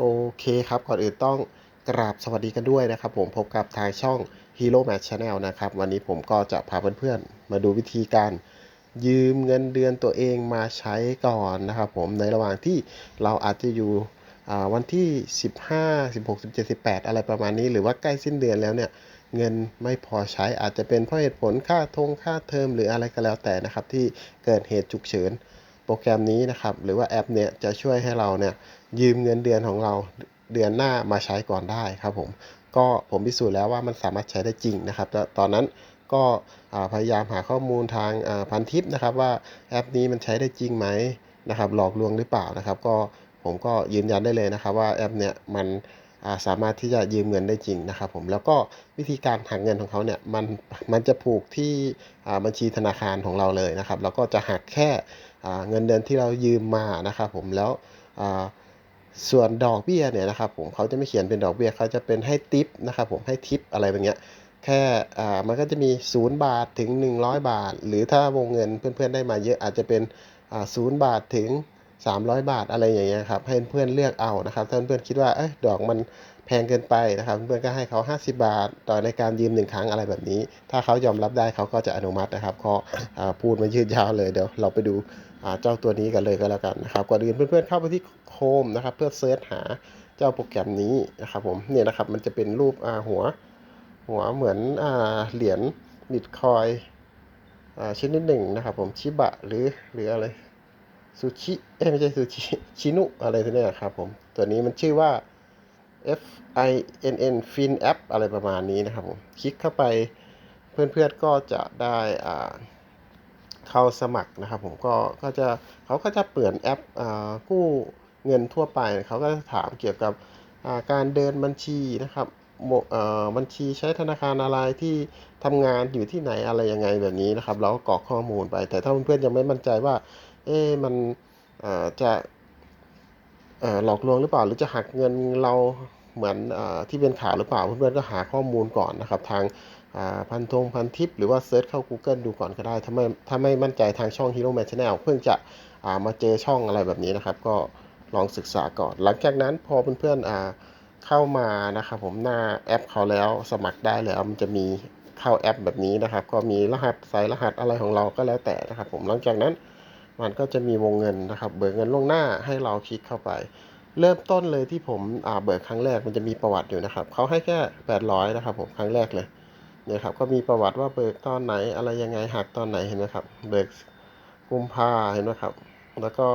โอเคครับ ก่อนอื่นต้องกราบสวัสดีกันด้วยนะครับ ผมพบกับทางช่อง Hero Match Channel นะครับ วันนี้ผมก็จะพาเพื่อนๆ มาดูวิธีการยืมเงินเดือนตัวเองมาใช้ก่อนนะครับผมในระหว่างที่เราอาจจะอยู่วันที่ 15 16 17 18 อะไรประมาณนี้ หรือว่าใกล้สิ้นเดือนแล้วเนี่ยเงินไม่พอใช้อาจจะเป็นเพราะเหตุผลค่าทงค่าเทอมหรืออะไรก็แล้วแต่นะครับที่เกิดเหตุฉุกเฉิน โปรแกรมนี้นะครับ หรือว่าแอปเนี่ยจะช่วยให้เราเนี่ยยืมเงินเดือนของเราเดือนหน้ามาใช้ก่อนได้ครับผม ก็ผมพิสูจน์แล้วว่ามันสามารถใช้ได้จริงนะครับตอนนั้นก็พยายามหาข้อมูลทางพันทิปนะครับว่าแอปนี้มันใช้ได้จริงไหมนะครับหลอกลวงหรือเปล่านะครับ ก็ผมก็ยืนยันได้เลยนะครับว่าแอปเนี่ยมัน สามารถที่จะยืมเงินได้จริงนะครับผมแล้วก็วิธีการหักเงินของเขาเนี่ยมันมันจะผูกที่บัญชีธนาคารของเราเลยนะครับแล้วก็จะหักแค่เงินเดือนที่เรายืมมานะครับผมแล้วส่วนดอกเบี้ยเนี่ยนะครับผมเขาจะไม่เขียนเป็นดอกเบี้ยเขาจะเป็นให้ทิปนะครับผมให้ทิปอะไรแบบเนี้ยแค่มันก็จะมี 0 บาทถึง 100 บาท หรือถ้าวงเงินเพื่อนๆได้มาเยอะอาจจะเป็น 0 บาทถึง 300 บาทอะไรอย่างเงี้ยครับให้เพื่อนเลือกเอานะครับถ้าเพื่อนคิดว่าเอ้ยดอกมันแพงเกินไปนะครับ เพื่อนก็ให้เขา 50 บาท ต่อในการยืมหนึ่งครั้งอะไรแบบนี้ ถ้าเขายอมรับได้เขาก็จะอนุมัตินะครับก็อ่าพูดมายืดยาวเลยเดี๋ยวเราไปดูอ่าเจ้าตัวนี้กันเลยก็แล้วกันนะครับก่อนอื่นเพื่อนๆเข้าไปที่โคมนะครับ เพื่อเซิร์ชหาเจ้าโปรแกรมนี้นะครับผมเนี่ยนะครับมันจะเป็นรูปอ่าหัวหัวเหมือนอ่าเหรียญบิตคอยอ่าชนิดหนึ่งนะครับผมชิบะหรือหรืออะไร ซูชิเอ้ยไม่ใช่ซูชิชินุอะไรตัวเนี้ยครับผม ตัวนี้มันชื่อว่า F I N N Fin App อะไรประมาณนี้นะครับผม คลิกเข้าไปเพื่อนๆก็จะได้อ่าเข้าสมัครนะครับผมก็ก็จะเขาก็จะเปิดแอปอ่ากู้เงินทั่วไปเขาก็จะถามเกี่ยวกับอ่าการเดินบัญชีนะครับบัญชีใช้ธนาคารอะไรที่ทำงานอยู่ที่ไหนอะไรยังไงแบบนี้นะครับ เราก็กรอกข้อมูลไป แต่ถ้าเพื่อนๆยังไม่มั่นใจว่า เอ๊มันจะหลอกลวงหรือเปล่า หรือจะหักเงินเราเหมือนอที่เป็นข่าวหรือเปล่าเพื่อนๆก็หาข้อมูลก่อนนะครับ ทางพันธงพันทิป หรือว่าเซิร์ชเข้า Google ดูก่อนก็ได้ ถ้าไม่ถ้าไม่มั่นใจทางช่อง Hero Man Channel เพิ่งจะามาเจอช่องอะไรแบบนี้นะครับ ก็ลองศึกษาก่อน หลังจากนั้นพอเพื่อนๆเข้ามานะครับผมหน้าแอปเขาแล้วสมัครได้แล้วมันจะมีเข้าแอปแบบนี้นะครับ ก็มีรหัสใส่รหัสอะไรของเราก็แล้วแต่นะครับ ผมหลังจากนั้น มันก็จะมีวงเงินนะครับ เบิกเงินล่วงหน้าให้เราคลิกเข้าไป เริ่มต้นเลยที่ผมเบิกครั้งแรกมันจะมีประวัติอยู่นะครับเขาให้แค่800นะครับผมครั้งแรกเลยเนี่ยครับก็มีประวัติว่าเบิกตอนไหนอะไรยังไงหักตอนไหนเห็นไหมครับ เบิกกุมภาเห็นไหมครับ แล้วก็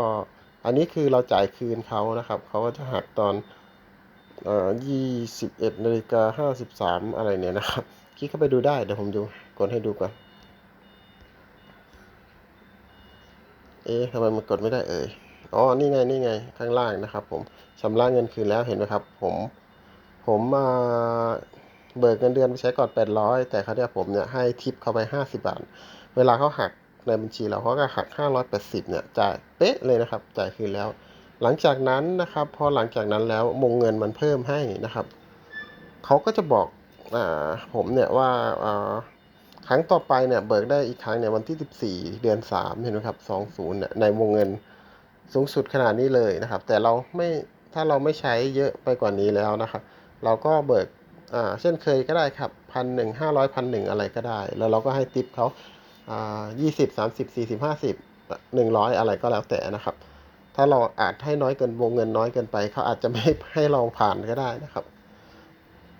อันนี้คือเราจ่ายคืนเขานะครับเขาก็จะหักตอนเอ่อยี่สิบเอ็ดนาฬิกาห้าสิบสามอะไรเนี่ยนะครับ คลิกเข้าไปดูได้เดี๋ยวผมดูกดให้ดูก่อน เอ๊ะทำไมมันกดไม่ได้เอ่ยอ๋อ นี่ไง นี่ไง ข้างล่างนะครับ ผมชำระเงินคืนแล้วเห็นไหมครับ ผม ผมมาเบิกเงินเดือนไปใช้ก่อน800 แต่เขาเนี่ยผมเนี่ยให้ทิปเข้าไป 50 บาท เวลาเขาหักในบัญชีเราเขาก็หัก 580 เนี่ยจ่ายเป๊ะเลยนะครับ จ่ายคืนแล้ว หลังจากนั้นนะครับ พอหลังจากนั้นแล้ววงเงินมันเพิ่มให้นะครับ เขาก็จะบอกอ่าผมเนี่ยว่าอ่า ครั้งต่อไปเนี่ยเบิกได้อีกครั้งเนี่ยวันที่ 14 เดือน 3 เห็นไหมครับ 20เนี่ยในวงเงินสูงสุดขนาดนี้เลยนะครับ แต่เราไม่ถ้าเราไม่ใช้เยอะไปกว่านี้แล้วนะครับ เราก็เบิกอ่าเช่นเคยก็ได้ครับพันหนึ่งห้าร้อยพันหนึ่งอะไรก็ได้ แล้วเราก็ให้ติปเขาอ่ายี่สิบสามสิบสี่สิบห้าสิบหนึ่งร้อยอะไรก็แล้วแต่นะครับ ถ้าเราอาจให้น้อยเกินวงเงินน้อยเกินไป เขาอาจจะไม่ให้เราผ่านก็ได้นะครับ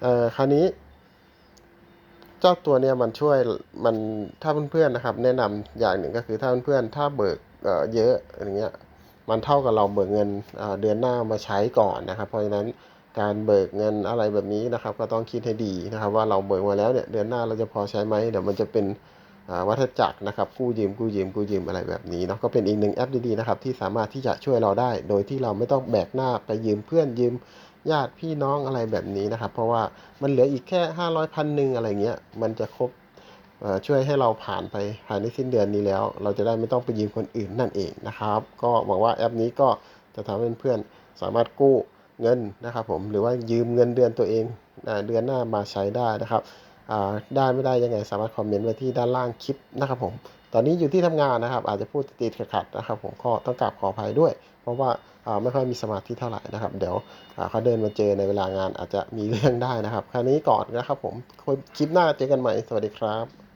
เอ่อคราวนี้ เจ้าตัวเนี่ยมันช่วยมันถ้าเพื่อนๆนะครับ แนะนำอย่างหนึ่งก็คือถ้าเพื่อนๆถ้าเบิกเเยอะอย่างเงี้ยมันเท่ากับเราเบิกเงินเดือนหน้ามาใช้ก่อนนะครับ เพราะฉะนั้นการเบิกเงินอะไรแบบนี้นะครับ ก็ต้องคิดให้ดีนะครับ ว่าเราเบิกมาแล้วเนี่ยเดือนหน้าเราจะพอใช้ไหมเดี๋ยวมันจะเป็นวัฏจักรนะครับกู้ยืมกู้ยืมกู้ยืมอะไรแบบนี้เนาะก็เป็นอีกหนึ่งแอปดีๆนะครับที่สามารถที่จะช่วยเราได้ โดยที่เราไม่ต้องแบกหน้าไปยืมเพื่อนยืม ญาติพี่น้องอะไรแบบนี้นะครับ เพราะว่ามันเหลืออีกแค่ห้าร้อยพันหนึ่งอะไรเงี้ยมันจะครบช่วยให้เราผ่านไปภายในสิ้นเดือนนี้แล้ว เราจะได้ไม่ต้องไปยืมคนอื่นนั่นเองนะครับ ก็หวังว่าแอปนี้ก็จะทำให้เพื่อนๆสามารถกู้เงินนะครับผมหรือว่ายืมเงินเดือนตัวเองเดือนหน้ามาใช้ได้นะครับ ได้ไม่ได้ยังไงสามารถคอมเมนต์ไว้ที่ด้านล่างคลิปนะครับผม ตอนนี้อยู่ที่ทำงานนะครับ อาจจะพูดติดขัดนะครับ ผมก็ต้องกราบขออภัยด้วย เพราะว่าไม่ค่อยมีสมาธิเท่าไหร่นะครับ เดี๋ยวเขาเดินมาเจอในเวลางานอาจจะมีเรื่องได้นะครับ คราวนี้ก่อนนะครับผมคลิปหน้าเจอกันใหม่ สวัสดีครับ